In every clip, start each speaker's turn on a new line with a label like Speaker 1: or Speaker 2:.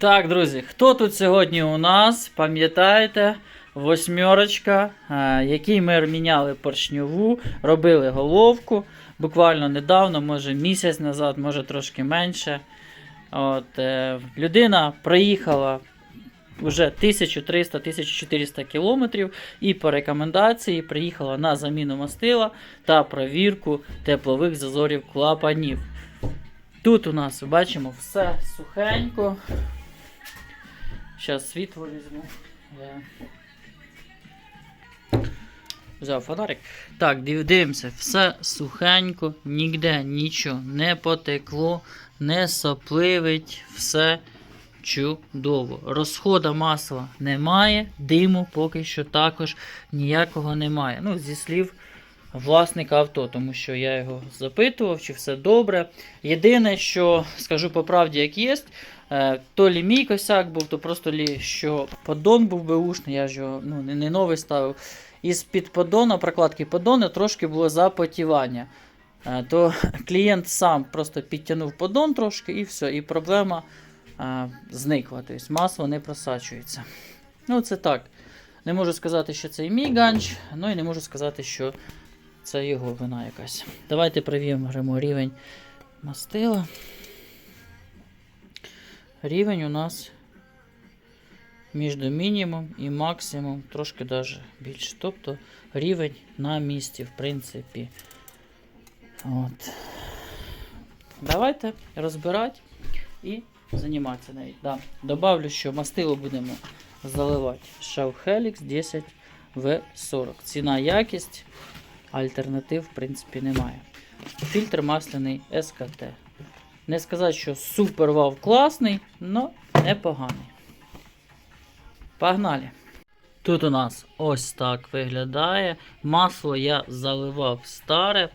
Speaker 1: Так, друзі, хто тут сьогодні у нас? Пам'ятаєте, восьмерочка, е, який ми міняли поршньову, робили головку. Буквально недавно, може місяць назад, може трошки менше. От, е, людина проїхала вже 1300-1400 кілометрів і по рекомендації приїхала на заміну мастила та провірку теплових зазорів клапанів. Тут у нас бачимо все сухенько. Зараз світло візьму. Я... Взяв фонарик. Так, дивимося, все сухенько, ніде нічого не потекло, не сопливить, все чудово. Розхода масла немає, диму поки що також ніякого немає. Ну, зі слів власника авто, тому що я його запитував, чи все добре. Єдине, що скажу по правді, як є, е, то лі мій косяк був, то просто лі, що поддон був беушний, я ж його ну, не, новий ставив. Із під поддона, прокладки поддону трошки було запотівання. Е, То клієнт сам просто підтягнув поддон трошки і все, і проблема е, зникла. Тобто масло не просачується. Ну, це так. Не можу сказати, що це і мій ганч, ну і не можу сказати, що це його вина якась. Давайте перевіримо рівень мастила. Рівень у нас між мінімум і максимум трошки даже більше. Тобто рівень на місці, в принципі. От. Давайте розбирати і займатися навіть. Да. Добавлю, що мастило будемо заливати Shell Helix 10 V40. Ціна якість, альтернатив, в принципі, немає. Фільтр масляний СКТ. Не сказати, що супер вау класний, але непоганий. Погнали! Тут у нас ось так виглядає. Масло я заливав старе,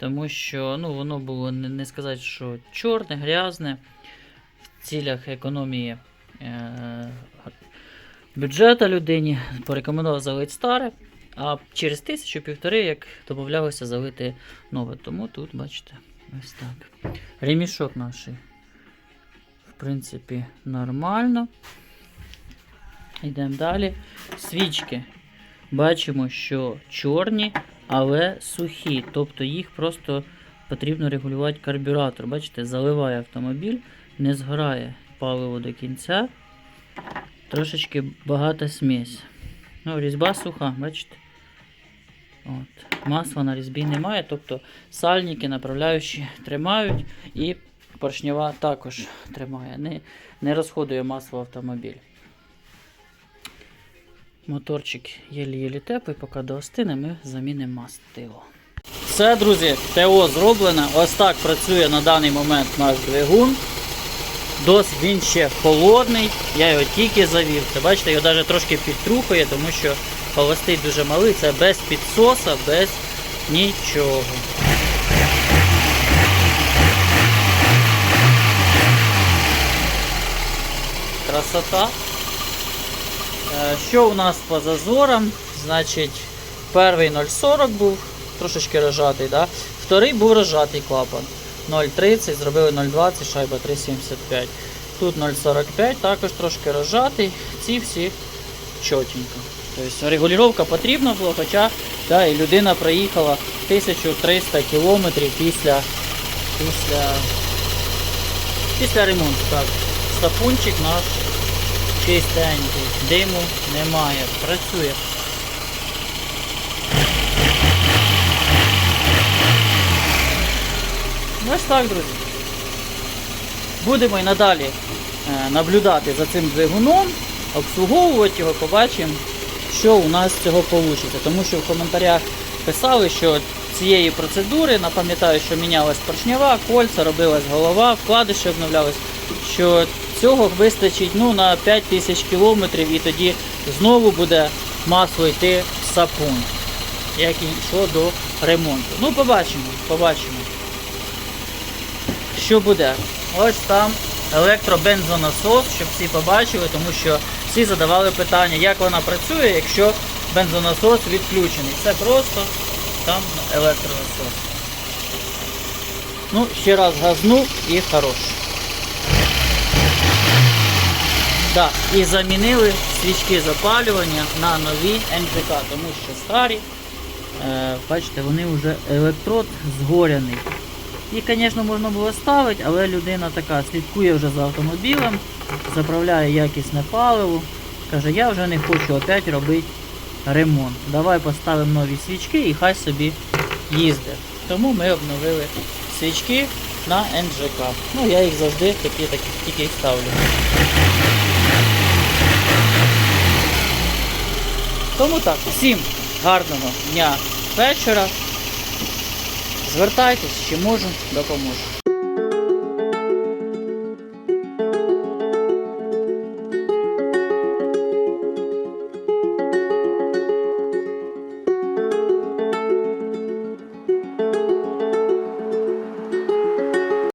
Speaker 1: тому що ну, воно було не, не сказати, що чорне, грязне. В цілях економії е- бюджету людині порекомендував залити старе, а через тисячу-півтори, як домовлялося, залити нове. Тому тут, бачите, ось так. Ремішок наш, в принципі, нормально. Йдемо далі. Свічки. Бачимо, що чорні, але сухі. Тобто їх просто потрібно регулювати карбюратор. Бачите, заливає автомобіль, не згорає паливо до кінця. Трошечки багата смесь. Ну, різьба суха, бачите? От. Масла на різьбі немає, тобто сальники, направляючі тримають і поршнева також тримає. Не, не розходує масло в автомобіль. Моторчик єлі-єлі теплий, поки доостине, ми замінимо мастило. Все, друзі, ТО зроблено. Ось так працює на даний момент наш двигун. Досить він ще холодний, я його тільки завів. Бачите, його навіть трошки підтрухує, тому що холостий дуже малий, це без підсоса, без нічого. Красота. Е, Що у нас по зазорам? Значить, перший 0,40 був, трошечки розжатий, да? вторий був розжатий клапан. 0,30, зробили 0,20, шайба 3,75. Тут 0,45, також трошки розжатий. Ці всі чотенько. Тобто регулювання потрібна була, хоча да, і людина проїхала 1300 кілометрів після, після, після ремонту. Так. Сапунчик наш чистенький, диму немає, працює. Ну, Ось так, друзі. Будемо і надалі е, наблюдати за цим двигуном, обслуговувати його, побачимо, що у нас цього вийде. Тому що в коментарях писали, що цієї процедури, напам'ятаю, що мінялась поршнява, кольця, робилась голова, вкладиші обновлялись, що цього вистачить ну, на 5 тисяч кілометрів і тоді знову буде масло йти в сапун, як і йшло до ремонту. Ну, побачимо, побачимо що буде. Ось там електробензонасос, щоб всі побачили, тому що всі задавали питання, як вона працює, якщо бензонасос відключений. Це просто там електронасос. Ну, ще раз газну і хорош. Да, і замінили свічки запалювання на нові НЖК, тому що старі, е, бачите, вони вже електрод згоряний. І, звісно, можна було ставити, але людина така слідкує вже за автомобілем, заправляє якісне паливо. Каже, я вже не хочу опять робити ремонт. Давай поставимо нові свічки і хай собі їздить. Тому ми обновили свічки на НЖК. Ну, я їх завжди такі, такі тільки ставлю. Тому так, всім гарного дня вечора. Звертайтесь, чи можу, допоможу.